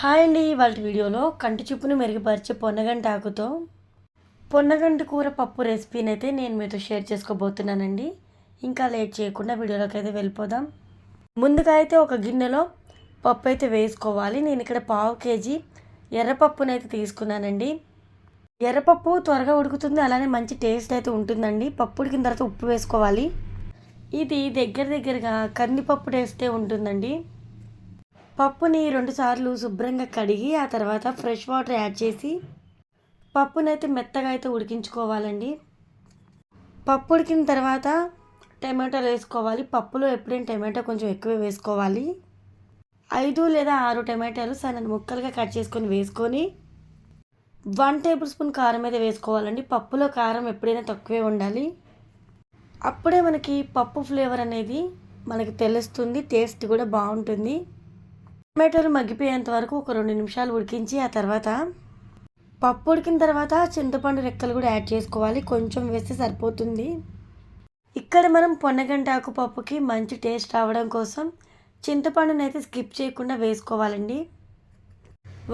Hi అండి వాళ్ళ వీడియోలో కంటి చూపును మెరుగుపరిచే పొన్నగంట ఆకుతో పొన్నగంటి కూర పప్పు రెసిపీని అయితే నేను మీతో షేర్ చేసుకోబోతున్నానండి. ఇంకా లేట్ చేయకుండా వీడియోలోకి అయితే వెళ్ళిపోదాం. ముందుగా అయితే ఒక గిన్నెలో పప్పు అయితే వేసుకోవాలి. నేను ఇక్కడ పావు కేజీ ఎర్రపప్పునైతే అయితే తీసుకున్నానండి. ఎర్రపప్పు త్వరగా ఉడుకుతుంది అలానే మంచి టేస్ట్ అయితే ఉంటుందండి. పప్పు ఉడికిన తర్వాత ఉప్పు వేసుకోవాలి. ఇది దగ్గర దగ్గరగా కందిపప్పు టేస్టే ఉంటుందండి. పప్పుని రెండుసార్లు శుభ్రంగా కడిగి ఆ తర్వాత ఫ్రెష్ వాటర్ యాడ్ చేసి పప్పునైతే మెత్తగా అయితే ఉడికించుకోవాలండి. పప్పు ఉడికిన తర్వాత టమాటాలు వేసుకోవాలి. పప్పులో ఎప్పుడైనా టమాటా కొంచెం ఎక్కువ వేసుకోవాలి. ఐదు లేదా ఆరు టమాటాలు సన్న ముక్కలుగా కట్ చేసుకొని వేసుకొని వన్ టేబుల్ స్పూన్ కారం అయితే వేసుకోవాలండి. పప్పులో కారం ఎప్పుడైనా తక్కువే ఉండాలి. అప్పుడే మనకి పప్పు ఫ్లేవర్ అనేది మనకి తెలుస్తుంది టేస్ట్ కూడా బాగుంటుంది. టమాటోలు మగ్గిపోయేంత వరకు ఒక రెండు నిమిషాలు ఉడికించి ఆ తర్వాత పప్పు ఉడికిన తర్వాత చింతపండు రెక్కలు కూడా యాడ్ చేసుకోవాలి. కొంచెం వేస్తే సరిపోతుంది. ఇక్కడ మనం పొన్నగంటాకు పప్పుకి మంచి టేస్ట్ రావడం కోసం చింతపండుని అయితే స్కిప్ చేయకుండా వేసుకోవాలండి.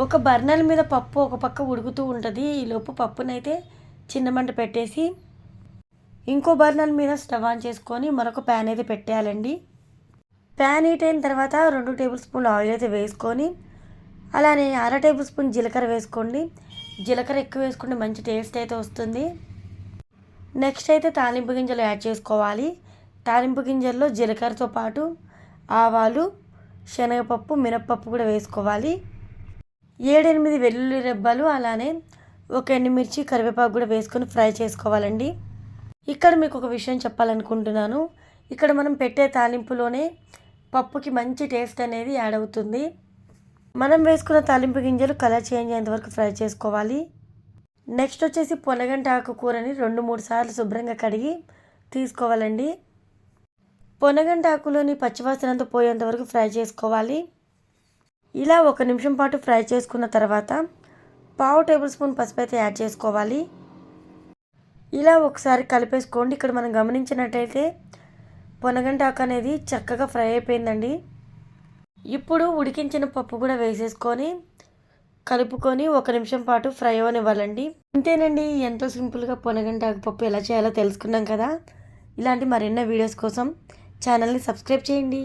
ఒక బర్నర్ మీద పప్పు ఒక పక్క ఉడుకుతూ ఉంటుంది. ఈలోపు పప్పునైతే చిన్న మంట పెట్టేసి ఇంకో బర్నర్ మీద స్టవ్ ఆన్ చేసుకొని మరొక ప్యాన్ అయితే పెట్టేయాలండి. ప్యాన్ హీట్ అయిన తర్వాత రెండు టేబుల్ స్పూన్లు ఆయిల్ అయితే వేసుకొని అలానే అర టేబుల్ స్పూన్ జీలకర్ర వేసుకోండి. జీలకర్ర ఎక్కువ వేసుకుంటే మంచి టేస్ట్ అయితే వస్తుంది. నెక్స్ట్ అయితే తాలింపు గింజలు యాడ్ చేసుకోవాలి. తాలింపు గింజల్లో జీలకర్రతో పాటు ఆవాలు శనగపప్పు మినప్పప్పు కూడా వేసుకోవాలి. ఏడెనిమిది వెల్లుల్లి రెబ్బలు అలానే ఒక ఎండుమిర్చి కరివేపాకు కూడా వేసుకొని ఫ్రై చేసుకోవాలండి. ఇక్కడ మీకు ఒక విషయం చెప్పాలనుకుంటున్నాను. ఇక్కడ మనం పెట్టే తాలింపులోనే పప్పుకి మంచి టేస్ట్ అనేది యాడ్ అవుతుంది. మనం వేసుకున్న తాలింపు గింజలు కలర్ చేంజ్ అయ్యేంత వరకు ఫ్రై చేసుకోవాలి. నెక్స్ట్ వచ్చేసి పొనగంట ఆకు కూరని రెండు మూడు సార్లు శుభ్రంగా కడిగి తీసుకోవాలండి. పొనగంట ఆకులోని పచ్చివాసనంతా పోయేంత వరకు ఫ్రై చేసుకోవాలి. ఇలా ఒక నిమిషం పాటు ఫ్రై చేసుకున్న తర్వాత పావు టేబుల్ స్పూన్ పసుపు అయితే యాడ్ చేసుకోవాలి. ఇలా ఒకసారి కలిపేసుకోండి. ఇక్కడ మనం గమనించినట్టయితే పొనగంటాకు అనేది చక్కగా ఫ్రై అయిపోయిందండి. ఇప్పుడు ఉడికించిన పప్పు కూడా వేసేసుకొని కలుపుకొని ఒక నిమిషం పాటు ఫ్రై అవనివ్వాలండి. ఇంతేనండి ఎంతో సింపుల్గా పొనగంటాకు పప్పు ఎలా చేయాలో తెలుసుకున్నాం కదా. ఇలాంటి మరెన్నో వీడియోస్ కోసం ఛానల్ని సబ్స్క్రైబ్ చేయండి.